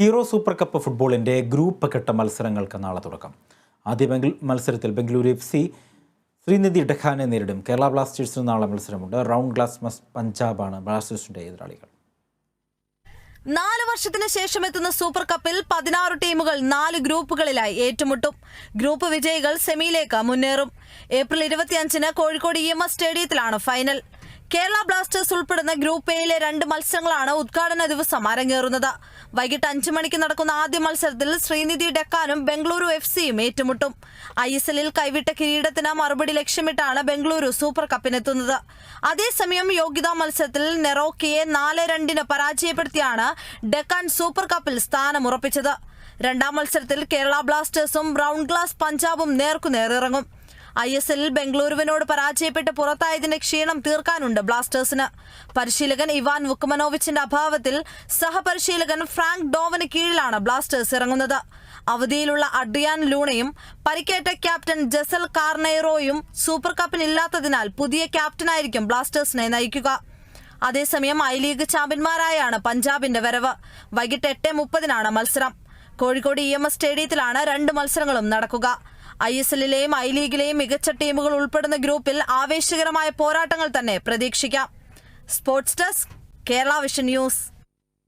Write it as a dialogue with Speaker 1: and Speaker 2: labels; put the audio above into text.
Speaker 1: Hero super Cup ഫുട്ബോളിന്റെ group ഘട്ട മത്സരങ്ങൾക്ക് നാളെ തുടക്കം. ആദ്യ മത്സരത്തിൽ ബംഗളൂരു എഫ് സി ശ്രീനിധി ഡെഖാനെ നേരിടും. കേരള ബ്ലാസ്റ്റേഴ്സിന് നാളെ മത്സരമുണ്ട്. റൗണ്ട് ഗ്ലാസ് പഞ്ചാബാണ് ബ്ലാസ്റ്റേഴ്സിന്റെ എതിരാളികൾ.
Speaker 2: നാല് വർഷത്തിന് ശേഷം എത്തുന്ന സൂപ്പർ കപ്പിൽ പതിനാറ് ടീമുകൾ നാല് ഗ്രൂപ്പുകളിലായി ഏറ്റുമുട്ടും. ഗ്രൂപ്പ് വിജയികൾ സെമിയിലേക്ക് മുന്നേറും. ഏപ്രിൽ ഇരുപത്തിയഞ്ചിന് കോഴിക്കോട് ഇ എം എസ് സ്റ്റേഡിയത്തിലാണ് ഫൈനൽ. കേരള ബ്ലാസ്റ്റേഴ്സ് ഉൾപ്പെടുന്ന ഗ്രൂപ്പ് എയിലെ രണ്ട് മത്സരങ്ങളാണ് ഉദ്ഘാടന ദിവസം അരങ്ങേറുന്നത്. വൈകിട്ട് അഞ്ചു മണിക്ക് നടക്കുന്ന ആദ്യ മത്സരത്തിൽ ശ്രീനിധി ഡെക്കാനും ബംഗളൂരു എഫ് സിയും ഏറ്റുമുട്ടും. ഐ എസ് എല്ലിൽ കൈവിട്ട കിരീടത്തിന് മറുപടി ലക്ഷ്യമിട്ടാണ് ബംഗളൂരു സൂപ്പർ കപ്പിനെത്തുന്നത്. അതേസമയം യോഗ്യതാ മത്സരത്തിൽ നെറോക്കിയെ നാല് രണ്ടിന് പരാജയപ്പെടുത്തിയാണ് ഡെക്കാൻ സൂപ്പർ കപ്പിൽ സ്ഥാനമുറപ്പിച്ചത്. രണ്ടാം മത്സരത്തിൽ കേരള ബ്ലാസ്റ്റേഴ്സും റൗണ്ട് ഗ്ലാസ് പഞ്ചാബും നേർക്കുനേറിറങ്ങും ഐ എസ് എല്ലിൽ ബംഗളൂരുവിനോട് പരാജയപ്പെട്ട് പുറത്തായതിന്റെ ക്ഷീണം തീർക്കാനുണ്ട് ബ്ലാസ്റ്റേഴ്സിന്. പരിശീലകൻ ഇവാൻ വുക്മനോവിച്ചിന്റെ അഭാവത്തിൽ സഹപരിശീലകൻ ഫ്രാങ്ക് ഡോവന് കീഴിലാണ് ബ്ലാസ്റ്റേഴ്സ് ഇറങ്ങുന്നത്. അവധിയിലുള്ള അഡ്രിയാൻ ലൂണയും പരിക്കേറ്റ ക്യാപ്റ്റൻ ജസൽ കാർണൈറോയും സൂപ്പർ കപ്പിനില്ലാത്തതിനാൽ പുതിയ ക്യാപ്റ്റനായിരിക്കും ബ്ലാസ്റ്റേഴ്സിനെ നയിക്കുക. അതേസമയം ഐ ലീഗ് ചാമ്പ്യന്മാരായാണ് പഞ്ചാബിന്റെ വരവ്. വൈകിട്ട് എട്ട് മുപ്പതിനാണ് മത്സരം. കോഴിക്കോട് ഇ എം എസ് സ്റ്റേഡിയത്തിലാണ് രണ്ട് മത്സരങ്ങളും നടക്കുക. ഐ എസ് എല്ലിലെയും ഐ ലീഗിലെയും മികച്ച ടീമുകൾ ഉൾപ്പെടുന്ന ഗ്രൂപ്പിൽ ആവേശകരമായ പോരാട്ടങ്ങൾ തന്നെ പ്രതീക്ഷിക്കാം. Sports desk Kerala Vision News.